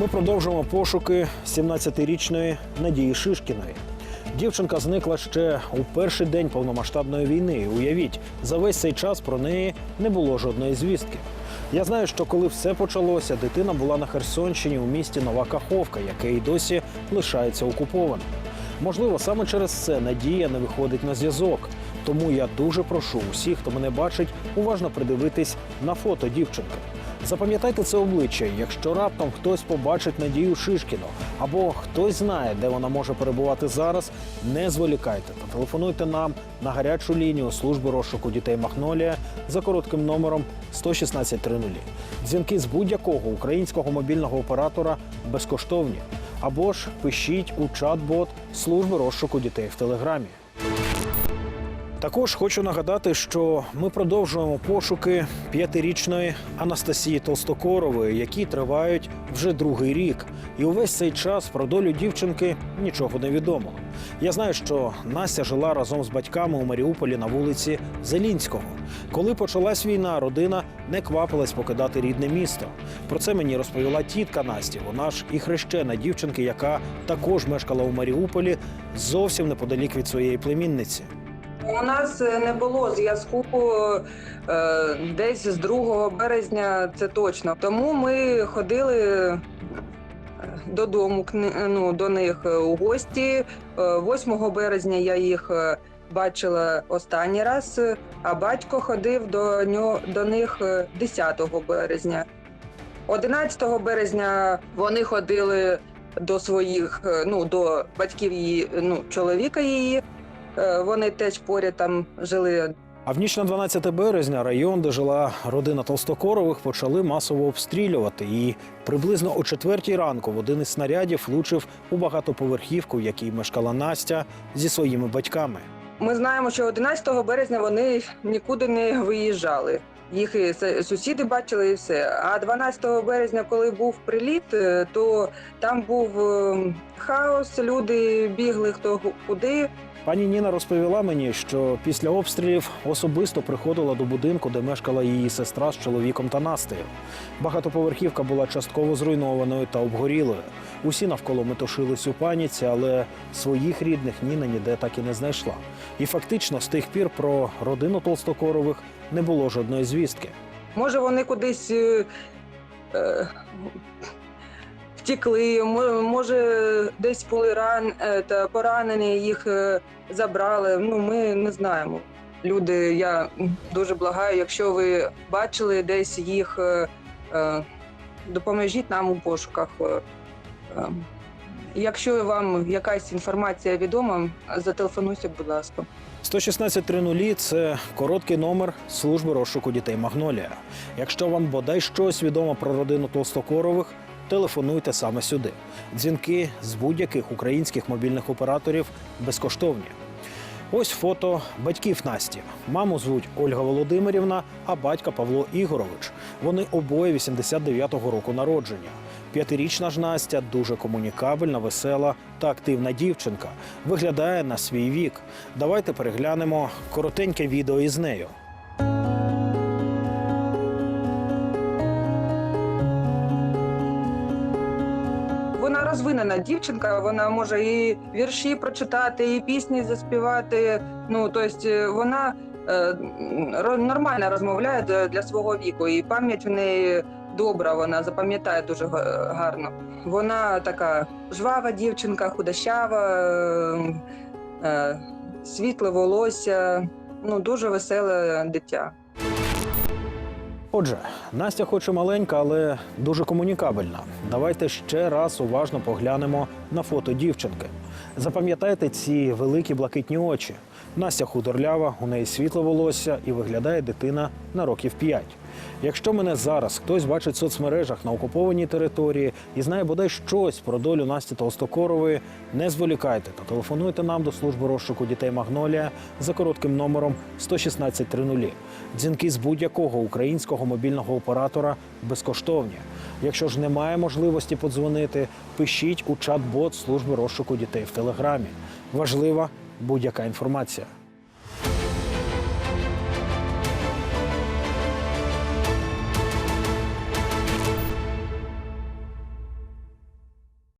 Ми продовжуємо пошуки 17-річної Надії Шишкіної. Дівчинка зникла ще у перший день повномасштабної війни. Уявіть, за весь цей час про неї не було жодної звістки. Я знаю, що коли все почалося, дитина була на Херсонщині у місті Нова Каховка, яке й досі лишається окупованим. Можливо, саме через це Надія не виходить на зв'язок. Тому я дуже прошу усіх, хто мене бачить, уважно придивитись на фото дівчинки. Запам'ятайте це обличчя, якщо раптом хтось побачить Надію Шишкіну або хтось знає, де вона може перебувати зараз, не зволікайте та телефонуйте нам на гарячу лінію служби розшуку дітей Махнолія за коротким номером 11630. Дзвінки з будь-якого українського мобільного оператора безкоштовні. Або ж пишіть у чат-бот служби розшуку дітей в Телеграмі. Також хочу нагадати, що ми продовжуємо пошуки п'ятирічної Анастасії Толстокорової, які тривають вже другий рік. І увесь цей час про долю дівчинки нічого не відомо. Я знаю, що Настя жила разом з батьками у Маріуполі на вулиці Зелінського. Коли почалась війна, родина не квапилась покидати рідне місто. Про це мені розповіла тітка Насті. Вона ж і хрещена дівчинки, яка також мешкала у Маріуполі зовсім неподалік від своєї племінниці. У нас е, не було зв'язку е, десь з 2 березня, це точно. Тому ми ходили е, додому ну, до них у гості. Е, 8 березня я їх бачила останній раз, а батько ходив до, нього, до них е, 10 березня. 11 березня вони ходили до своїх, ну, до батьків її, ну, чоловіка її. Е, Вони теж поряд там жили. А в ніч на 12 березня район, де жила родина Толстокорових, почали масово обстрілювати. І приблизно о четвертій ранку в один із снарядів влучив у багатоповерхівку, в якій мешкала Настя зі своїми батьками. Ми знаємо, що 11 березня вони нікуди не виїжджали. Їх і сусіди бачили і все. А 12 березня, коли був приліт, е, то там був е, хаос, люди бігли хто куди. Пані Ніна розповіла мені, що після обстрілів особисто приходила до будинку, де мешкала її сестра з чоловіком та Настею. Багатоповерхівка була частково зруйнованою та обгорілою. Усі навколо метушились у паніці, але своїх рідних Ніна ніде так і не знайшла. І фактично з тих пір про родину Толстокорових не було жодної звістки. Може, вони кудись е, е, втікли, може, десь були ран, е, та поранені, їх е, забрали. Ну, ми не знаємо. Люди, я дуже благаю, якщо ви бачили десь їх, е, допоможіть нам у пошуках. Якщо вам якась інформація відома, зателефонуйте, будь ласка. 11630 – це короткий номер служби розшуку дітей Магнолія. Якщо вам бодай щось відомо про родину Толстокорових, телефонуйте саме сюди. Дзвінки з будь-яких українських мобільних операторів безкоштовні. Ось фото батьків Насті. Маму звуть Ольга Володимирівна, а батька Павло Ігорович. Вони обоє 89-го року народження. П'ятирічна ж Настя дуже комунікабельна, весела та активна дівчинка. Виглядає на свій вік. Давайте переглянемо коротеньке відео із нею. Вона розвинена дівчинка, вона може і вірші прочитати, і пісні заспівати. Ну тобто вона е, нормально розмовляє для, свого віку, і пам'ять в неї добра. Вона запам'ятає дуже га- гарно. Вона така жвава дівчинка, худощава, е, е, світле волосся. Ну дуже веселе дитя. Отже, Настя хоч і маленька, але дуже комунікабельна. Давайте ще раз уважно поглянемо на фото дівчинки. Запам'ятайте ці великі блакитні очі. Настя худорлява, у неї світле волосся і виглядає дитина на років 5. Якщо мене зараз хтось бачить в соцмережах на окупованій території і знає бодай щось про долю Насті Толстокорової, не зволікайте та телефонуйте нам до служби розшуку дітей Магнолія за коротким номером 11630. Дзвінки з будь-якого українського мобільного оператора безкоштовні. Якщо ж немає можливості подзвонити, пишіть у чат-бот служби розшуку дітей в телеграмі. Важлива будь-яка інформація.